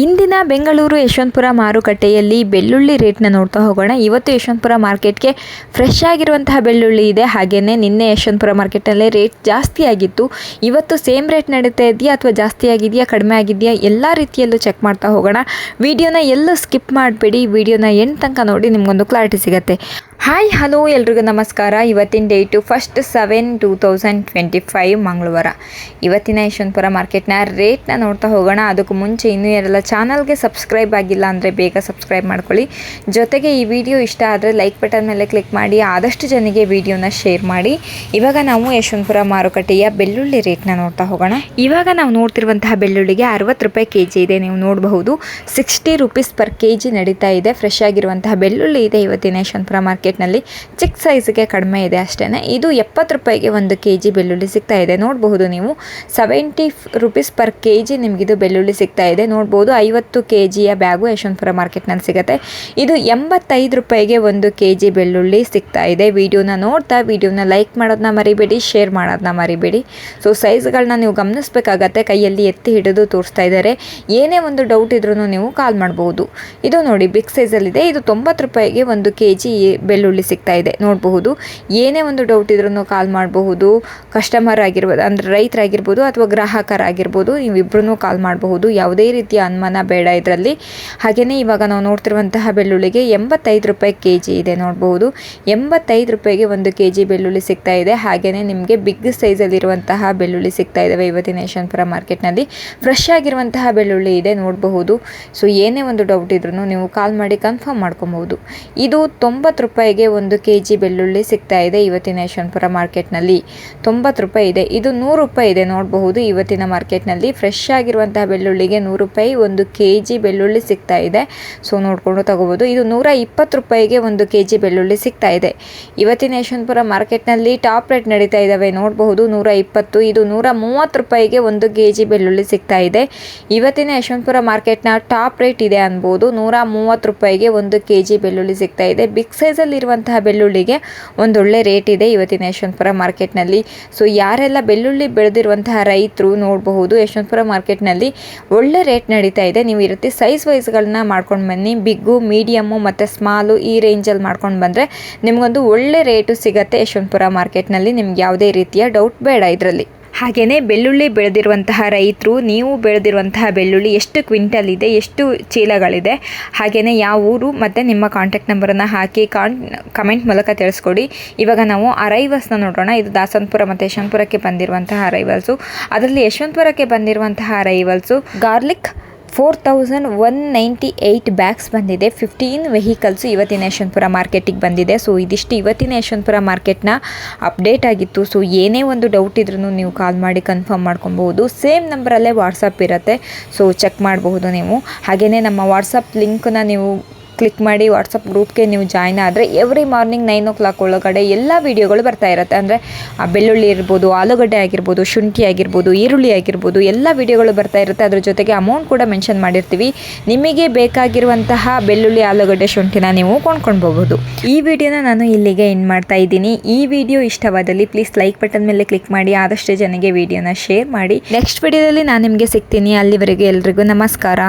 ಇಂದಿನ ಬೆಂಗಳೂರು ಯಶವಂತಪುರ ಮಾರುಕಟ್ಟೆಯಲ್ಲಿ ಬೆಳ್ಳುಳ್ಳಿ ರೇಟ್ನ ನೋಡ್ತಾ ಹೋಗೋಣ. ಇವತ್ತು ಯಶವಂತಪುರ ಮಾರ್ಕೆಟ್ಗೆ ಫ್ರೆಶ್ ಆಗಿರುವಂತಹ ಬೆಳ್ಳುಳ್ಳಿ ಇದೆ. ಹಾಗೆಯೇ ನಿನ್ನೆ ಯಶವಂತಪುರ ಮಾರ್ಕೆಟಲ್ಲೇ ರೇಟ್ ಜಾಸ್ತಿ ಆಗಿತ್ತು. ಇವತ್ತು ಸೇಮ್ ರೇಟ್ ನಡೀತಾ ಇದೆಯಾ ಅಥವಾ ಜಾಸ್ತಿ ಆಗಿದೆಯಾ, ಕಡಿಮೆ ಆಗಿದೆಯಾ, ಎಲ್ಲ ರೀತಿಯಲ್ಲೂ ಚೆಕ್ ಮಾಡ್ತಾ ಹೋಗೋಣ. ವಿಡಿಯೋನ ಎಲ್ಲೂ ಸ್ಕಿಪ್ ಮಾಡಬೇಡಿ. ವಿಡಿಯೋನ ಎಂಡ್ ತನಕ ನೋಡಿ ನಿಮಗೊಂದು ಕ್ಲಾರಿಟಿ ಸಿಗುತ್ತೆ. ಹಾಯ್, ಹಲೋ, ಎಲ್ರಿಗೂ ನಮಸ್ಕಾರ. ಇವತ್ತಿನ date first seven two thousand twenty five ಮಂಗಳವಾರ. ಇವತ್ತಿನ ಯಶವಂತಪುರ ಮಾರ್ಕೆಟ್ನ ರೇಟ್ನ ನೋಡ್ತಾ ಹೋಗೋಣ. ಅದಕ್ಕೂ ಮುಂಚೆ ಇನ್ನೂ ಯಾರೆಲ್ಲ ಚಾನಲ್ಗೆ ಸಬ್ಸ್ಕ್ರೈಬ್ ಆಗಿಲ್ಲ ಅಂದರೆ ಬೇಗ ಸಬ್ಸ್ಕ್ರೈಬ್ ಮಾಡ್ಕೊಳ್ಳಿ. ಜೊತೆಗೆ ಈ ವಿಡಿಯೋ ಇಷ್ಟ ಆದರೆ ಲೈಕ್ ಬಟನ್ ಮೇಲೆ ಕ್ಲಿಕ್ ಮಾಡಿ, ಆದಷ್ಟು ಜನಕ್ಕೆ ವಿಡಿಯೋನ ಶೇರ್ ಮಾಡಿ. ಇವಾಗ ನಾವು ಯಶವಂತಪುರ ಮಾರುಕಟ್ಟೆಯ ಬೆಳ್ಳುಳ್ಳಿ ರೇಟ್ನ ನೋಡ್ತಾ ಹೋಗೋಣ. ಇವಾಗ ನಾವು ನೋಡ್ತಿರುವಂತಹ ಬೆಳ್ಳುಳ್ಳಿಗೆ ಅರವತ್ತು ರೂಪಾಯಿ ಕೆ ಜಿ ಇದೆ. ನೀವು ನೋಡಬಹುದು. Sixty rupees per K G ನಡೀತಾ ಇದೆ. ಫ್ರೆಶ್ ಆಗಿರುವಂತಹ ಬೆಳ್ಳುಳ್ಳಿ ಇದೆ ಇವತ್ತಿನ ಯಶವಂತಪುರ ಮಾರ್ಕೆಟ್ನಲ್ಲಿ ಚಿಕ್ಕ ಸೈಜ್ಗೆ ಕಡಿಮೆ ಇದೆ ಅಷ್ಟೇ ಇದು ಎಪ್ಪತ್ತು ರೂಪಾಯಿಗೆ ಒಂದು ಕೆ ಜಿ ಬೆಳ್ಳುಳ್ಳಿ ಸಿಗ್ತಾ ಇದೆ. ನೋಡಬಹುದು ನೀವು seventy rupees per K G ನಿಮಗಿದು ಬೆಳ್ಳುಳ್ಳಿ ಸಿಗ್ತಾ ಇದೆ. ನೋಡ್ಬೋದು ಐವತ್ತು ಕೆ ಜಿಯ ಬ್ಯಾಗು ಯಶವಂತಪುರ ಮಾರ್ಕೆಟ್ನಲ್ಲಿ ಸಿಗುತ್ತೆ. ಇದು ಎಂಬತ್ತೈದು ರೂಪಾಯಿಗೆ ಒಂದು ಕೆ ಜಿ ಬೆಳ್ಳುಳ್ಳಿ ಸಿಗ್ತಾ ಇದೆ. ವಿಡಿಯೋನ ನೋಡ್ತಾ, ವಿಡಿಯೋನ ಲೈಕ್ ಮಾಡೋದನ್ನ ಮರಿಬೇಡಿ ಶೇರ್ ಮಾಡೋದನ್ನ ಮರಿಬೇಡಿ. ಸೊ ಸೈಜ್ಗಳನ್ನ ನೀವು ಗಮನಿಸಬೇಕಾಗತ್ತೆ. ಕೈಯಲ್ಲಿ ಎತ್ತಿ ಹಿಡಿದು ತೋರಿಸ್ತಾ ಇದ್ದಾರೆ. ಏನೇ ಒಂದು ಡೌಟ್ ಇದ್ರೂ ನೀವು ಕಾಲ್ ಮಾಡ್ಬೋದು ಇದು ನೋಡಿ ಬಿಗ್ ಸೈಜಲ್ಲಿದೆ ಇದು ತೊಂಬತ್ತು ರೂಪಾಯಿಗೆ ಒಂದು ಕೆ ಜಿ ಸಿಗ್ತಾ ಇದೆ. ನೋಡಬಹುದು, ಏನೇ ಒಂದು ಡೌಟ್ ಇದ್ರೂ ಕಾಲ್ ಮಾಡಬಹುದು ಕಸ್ಟಮರ್ ಆಗಿರ್ಬೋದು, ಅಂದರೆ ರೈತರಾಗಿರ್ಬೋದು ಅಥವಾ ಗ್ರಾಹಕರಾಗಿರ್ಬೋದು ನೀವಿಬ್ಬರೂ ಕಾಲ್ ಮಾಡಬಹುದು. ಯಾವುದೇ ರೀತಿಯ ಅನುಮಾನ ಬೇಡ ಇದರಲ್ಲಿ. ಹಾಗೆಯೇ ಇವಾಗ ನಾವು ನೋಡ್ತಿರುವಂತಹ ಬೆಳ್ಳುಳ್ಳಿಗೆ ಎಂಬತ್ತೈದು ರೂಪಾಯಿ ಕೆ ಜಿ ಇದೆ ನೋಡಬಹುದು. ಎಂಬತ್ತೈದು ರೂಪಾಯಿಗೆ ಒಂದು ಕೆ ಜಿ ಬೆಳ್ಳುಳ್ಳಿ ಸಿಗ್ತಾ ಇದೆ. ಹಾಗೆಯೇ ನಿಮಗೆ ಬಿಗ್ ಸೈಜಲ್ಲಿರುವಂತಹ ಬೆಳ್ಳುಳ್ಳಿ ಸಿಗ್ತಾ ಇದ್ದಾವೆ ಇವತ್ತಿನ ಯಶವಂತಪುರ ಮಾರ್ಕೆಟ್ನಲ್ಲಿ. ಫ್ರೆಶ್ ಆಗಿರುವಂತಹ ಬೆಳ್ಳುಳ್ಳಿ ಇದೆ ನೋಡಬಹುದು. ಸೊ ಏನೇ ಒಂದು ಡೌಟ್ ಇದ್ರೂ ನೀವು ಕಾಲ್ ಮಾಡಿ ಕನ್ಫರ್ಮ್ ಮಾಡ್ಕೊಬಹುದು. ಇದು ತೊಂಬತ್ತು ರೂಪಾಯಿಗೆ ಒಂದು ಕೆ ಜಿ ಬೆಳ್ಳುಳ್ಳಿ ಸಿಗ್ತಾ ಇದೆ ಇವತ್ತಿನ ಯಶವಂತಪುರ ಮಾರ್ಕೆಟ್ನಲ್ಲಿ. ತೊಂಬತ್ತು ರೂಪಾಯಿ ಇದೆ. ಇದು ನೂರು ರೂಪಾಯಿ ಇದೆ. ನೋಡಬಹುದು, ಇವತ್ತಿನ ಮಾರ್ಕೆಟ್ನಲ್ಲಿ ಫ್ರೆಶ್ ಆಗಿರುವಂತಹ ಬೆಳ್ಳುಳ್ಳಿಗೆ ನೂರು ರೂಪಾಯಿ ಒಂದು ಕೆ ಜಿ ಬೆಳ್ಳುಳ್ಳಿ ಸಿಗ್ತಾ ಇದೆ. ಸೊ ನೋಡಿಕೊಂಡು ತಗೋಬೋದು ಇದು ನೂರ ಇಪ್ಪತ್ತು ರೂಪಾಯಿಗೆ ಒಂದು ಕೆ ಜಿ ಬೆಳ್ಳುಳ್ಳಿ ಸಿಗ್ತಾ ಇದೆ. ಇವತ್ತಿನ ಯಶವಂತಪುರ ಮಾರ್ಕೆಟ್ನಲ್ಲಿ ಟಾಪ್ ರೇಟ್ ನಡೀತಾ ಇದ್ದಾವೆ ನೋಡಬಹುದು, ನೂರ ಇಪ್ಪತ್ತು, ಇದು ನೂರ ಮೂವತ್ತು ರೂಪಾಯಿಗೆ ಒಂದು ಕೆ ಜಿ ಬೆಳ್ಳುಳ್ಳಿ ಸಿಗ್ತಾ ಇದೆ. ಇವತ್ತಿನ ಯಶವಂತಪುರ ಮಾರ್ಕೆಟ್ನ ಟಾಪ್ ರೇಟ್ ಇದೆ ಅನ್ಬೋದು. ನೂರ ಮೂವತ್ತು ರೂಪಾಯಿಗೆ ಒಂದು ಕೆ ಜಿ ಬೆಳ್ಳುಳ್ಳಿ ಸಿಗ್ತಾ ಇದೆ. ಬಿಗ್ ಸೈಜಲ್ಲಿ ಇರುವಂತಹ ಬೆಳ್ಳುಳ್ಳಿಗೆ ಒಂದೊಳ್ಳೆ ರೇಟ್ ಇದೆ ಇವತ್ತಿನ ಯಶವಂತಪುರ ಮಾರ್ಕೆಟ್ನಲ್ಲಿ. ಸೊ ಯಾರೆಲ್ಲ ಬೆಳ್ಳುಳ್ಳಿ ಬೆಳೆದಿರುವಂತಹ ರೈತರು ನೋಡಬಹುದು, ಯಶವಂತಪುರ ಮಾರ್ಕೆಟ್ನಲ್ಲಿ ಒಳ್ಳೆ ರೇಟ್ ನಡೀತಾ ಇದೆ. ನೀವು ಈ ರೀತಿ ಸೈಜ್ ವೈಸ್ಗಳನ್ನ ಮಾಡ್ಕೊಂಡು ಬನ್ನಿ. ಬಿಗ್ಗು ಮೀಡಿಯಮ್ಮು ಮತ್ತು ಸ್ಮಾಲು ಈ ರೇಂಜಲ್ಲಿ ಮಾಡ್ಕೊಂಡು ಬಂದರೆ ನಿಮಗೊಂದು ಒಳ್ಳೆ ರೇಟು ಸಿಗುತ್ತೆ ಯಶವಂತಪುರ ಮಾರ್ಕೆಟ್ನಲ್ಲಿ. ನಿಮ್ಗೆ ಯಾವುದೇ ರೀತಿಯ ಡೌಟ್ ಬೇಡ ಇದರಲ್ಲಿ. ಹಾಗೆಯೇ ಬೆಳ್ಳುಳ್ಳಿ ಬೆಳೆದಿರುವಂತಹ ರೈತರು, ನೀವು ಬೆಳೆದಿರುವಂತಹ ಬೆಳ್ಳುಳ್ಳಿ ಎಷ್ಟು ಕ್ವಿಂಟಲ್ ಇದೆ, ಎಷ್ಟು ಚೀಲಗಳಿದೆ ಹಾಗೆಯೇ ಯಾವ ಊರು ಮತ್ತು ನಿಮ್ಮ ಕಾಂಟ್ಯಾಕ್ಟ್ ನಂಬರನ್ನು ಹಾಕಿ ಕಾನ್ ಕಮೆಂಟ್ ಮೂಲಕ ತಿಳಿಸ್ಕೊಡಿ. ಇವಾಗ ನಾವು ಅರೈವಲ್ಸ್ನ ನೋಡೋಣ. ಇದು ದಾಸನಪುರ ಮತ್ತು ಯಶವಂತಪುರಕ್ಕೆ ಬಂದಿರುವಂತಹ ಅರೈವಲ್ಸು ಅದರಲ್ಲಿ ಯಶವಂತಪುರಕ್ಕೆ ಬಂದಿರುವಂತಹ arrivals garlic four thousand one ninety eight bags ಬಂದಿದೆ. ಫಿಫ್ಟೀನ್ ವೆಹಿಕಲ್ಸು ಇವತ್ತಿನ ಯಶವಂತಪುರ ಮಾರ್ಕೆಟಿಗೆ ಬಂದಿದೆ. ಸೊ, ಇದಿಷ್ಟು ಇವತ್ತಿನ ಯಶವಂತಪುರ ಮಾರ್ಕೆಟ್ನ ಅಪ್ಡೇಟ್ ಆಗಿತ್ತು. ಸೊ, ಏನೇ ಒಂದು ಡೌಟ್ ಇದ್ರೂ ನೀವು ಕಾಲ್ ಮಾಡಿ ಕನ್ಫರ್ಮ್ ಮಾಡ್ಕೊಬಹುದು ಸೇಮ್ ನಂಬರಲ್ಲೇ ವಾಟ್ಸಪ್ ಇರುತ್ತೆ. ಸೊ ಚೆಕ್ ಮಾಡಬಹುದು ನೀವು. ಹಾಗೆಯೇ ನಮ್ಮ ವಾಟ್ಸಪ್ ಲಿಂಕನ್ನ ನೀವು ಕ್ಲಿಕ್ ಮಾಡಿ ವಾಟ್ಸಪ್ ಗ್ರೂಪ್ಗೆ ನೀವು ಜಾಯ್ನ್ ಆದರೆ every morning nine o'clock ಒಳಗಡೆ ಎಲ್ಲ ವೀಡಿಯೋಗಳು ಬರ್ತಾ ಇರುತ್ತೆ. ಅಂದರೆ, ಆ ಬೆಳ್ಳುಳ್ಳಿ ಇರ್ಬೋದು ಆಲೂಗಡ್ಡೆ ಆಗಿರ್ಬೋದು, ಶುಂಠಿ ಆಗಿರ್ಬೋದು, ಈರುಳ್ಳಿ ಆಗಿರ್ಬೋದು ಎಲ್ಲ ವೀಡಿಯೋಗಳು ಬರ್ತಾ ಇರುತ್ತೆ. ಅದ್ರ ಜೊತೆಗೆ ಅಮೌಂಟ್ ಕೂಡ ಮೆನ್ಷನ್ ಮಾಡಿರ್ತೀವಿ. ನಿಮಗೆ ಬೇಕಾಗಿರುವಂತಹ ಬೆಳ್ಳುಳ್ಳಿ, ಆಲೂಗಡ್ಡೆ, ಶುಂಠಿನ ನೀವು ಕೊಂಡ್ಕೊಳ್ಬಹುದು. ಈ ವಿಡಿಯೋನ ನಾನು ಇಲ್ಲಿಗೆ ಎಂಡ್ ಮಾಡ್ತಾ ಇದ್ದೀನಿ. ಈ ವಿಡಿಯೋ ಇಷ್ಟವಾದಲ್ಲಿ ಪ್ಲೀಸ್ ಲೈಕ್ ಬಟನ್ ಮೇಲೆ ಕ್ಲಿಕ್ ಮಾಡಿ, ಆದಷ್ಟು ಜನಗೆ ವಿಡಿಯೋನ ಶೇರ್ ಮಾಡಿ. ನೆಕ್ಸ್ಟ್ ವಿಡಿಯೋದಲ್ಲಿ ನಾನು ನಿಮಗೆ ಸಿಗ್ತೀನಿ. ಅಲ್ಲಿವರೆಗೆ ಎಲ್ರಿಗೂ ನಮಸ್ಕಾರ.